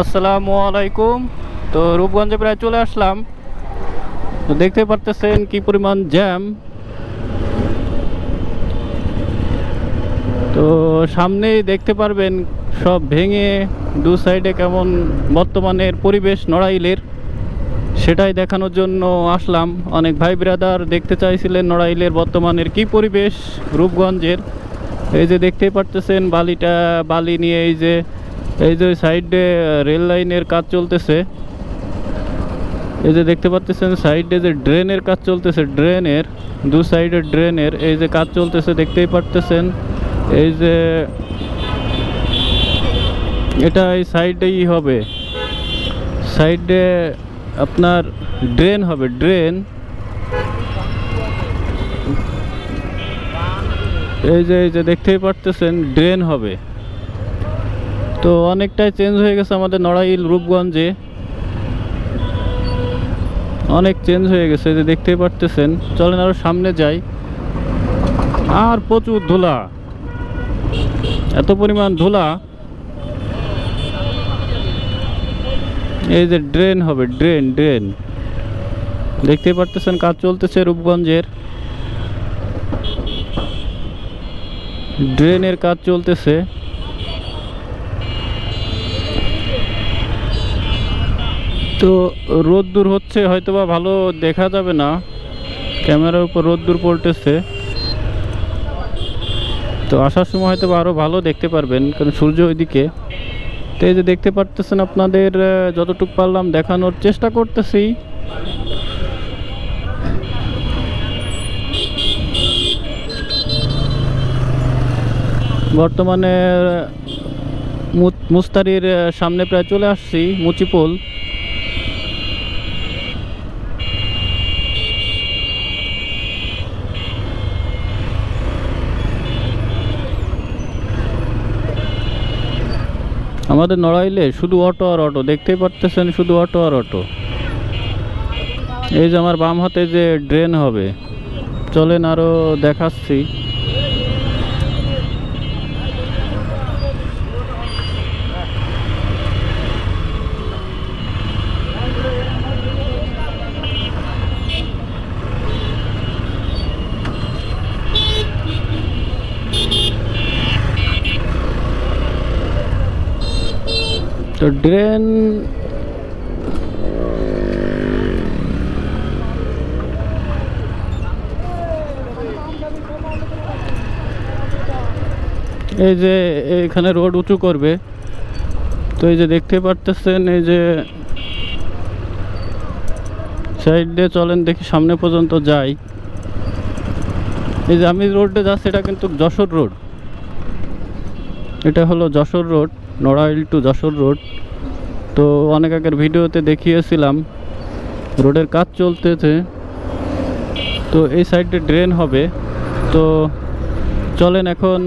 আসসালামু আলাইকুম। তো রূপগঞ্জে প্রায় চলে আসলাম। তো দেখতে পারতেছেন কি পরিমাণ জ্যাম। তো সামনেই দেখতে পারবেন সব ভেঙে দু সাইডে কেমন বর্তমানের পরিবেশ নড়াইলের। সেটাই দেখানোর জন্য আসলাম। অনেক ভাই ব্রাদার দেখতে চাইছিলেন নড়াইলের বর্তমানের কি পরিবেশ রূপগঞ্জের। এই যে দেখতেই পারতেছেন বালিটা, বালি নিয়ে এই যে এই যে সাইডে রেল লাইনের কাজ চলতেছে। এই যে দেখতে পাচ্ছেন সাইডে যে ড্রেনের কাজ চলতেছে, ড্রেনের, দু সাইডে ড্রেনের এই যে কাজ চলতেছে, দেখতেই পারতেছেন। এই যে এটা এই সাইডেই হবে। সাইডে আপনার ড্রেন হবে, ড্রেন। এই যে এই যে দেখতেই পারতেছেন, ড্রেন হবে। তো অনেকটাই চেঞ্জ হয়ে গেছে আমাদের নড়াইল, রূপগঞ্জে। অনেক চেঞ্জ হয়ে গেছে যে দেখতেই পারতেছেন। চলেন আরও সামনে যাই। আর প্রচুর ধুলা। এত পরিমাণ ধুলা। এই যে ড্রেন হবে ড্রেন ড্রেন দেখতেই পারতেছেন কাজ চলতেছে রূপগঞ্জের। ড্রেনের কাজ চলতেছে। তো রোদ্দুর হচ্ছে, হয়তোবা ভালো দেখা যাবে না। ক্যামেরার উপর রোদ্দুর পড়তেছে। তো আসার সময় হয়তো আরও ভালো দেখতে পারবেন, কারণ সূর্য ওইদিকে। তো এই যে দেখতে পারতেছেন আপনাদের যতটুকু পারলাম দেখানোর চেষ্টা করতেছি। বর্তমানে মুস্তারির সামনে প্রায় চলে আসছি, মুচিপোল। আমাদের নড়াইলে শুধু অটো আর অটো, দেখতেই পারতেছেন শুধু অটো আর অটো। এই যে আমার বাম হাতে যে ড্রেন হবে, চলেন আরও দেখাচ্ছি। তো ড্রেন এই যে এখানে রোড উঁচু করবে। তো এই যে দেখতে পারতেছেন, এই যে সাইড চলেন, দেখি সামনে পর্যন্ত যাই। এই যে আমি রোডে যাচ্ছি, এটা কিন্তু যশোর রোড। এটা হলো Jessore road, Narail to Jessore road. তো অনেক আগের ভিডিওতে দেখিয়েছিলাম, রোডের কাজ চলতেছে। তো এই সাইডে ড্রেন হবে। তো চলেন এখন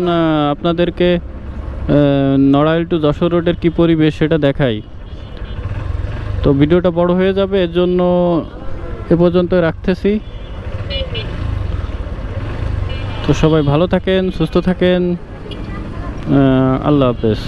আপনাদেরকে নড়াইল টু যশোর রোডের কী পরিবেশ সেটা দেখাই। তো ভিডিওটা বড় হয়ে যাবে, এর জন্য এ পর্যন্ত রাখতেছি। তো সবাই ভালো থাকেন, সুস্থ থাকেন। আল্লাহ হাফেজ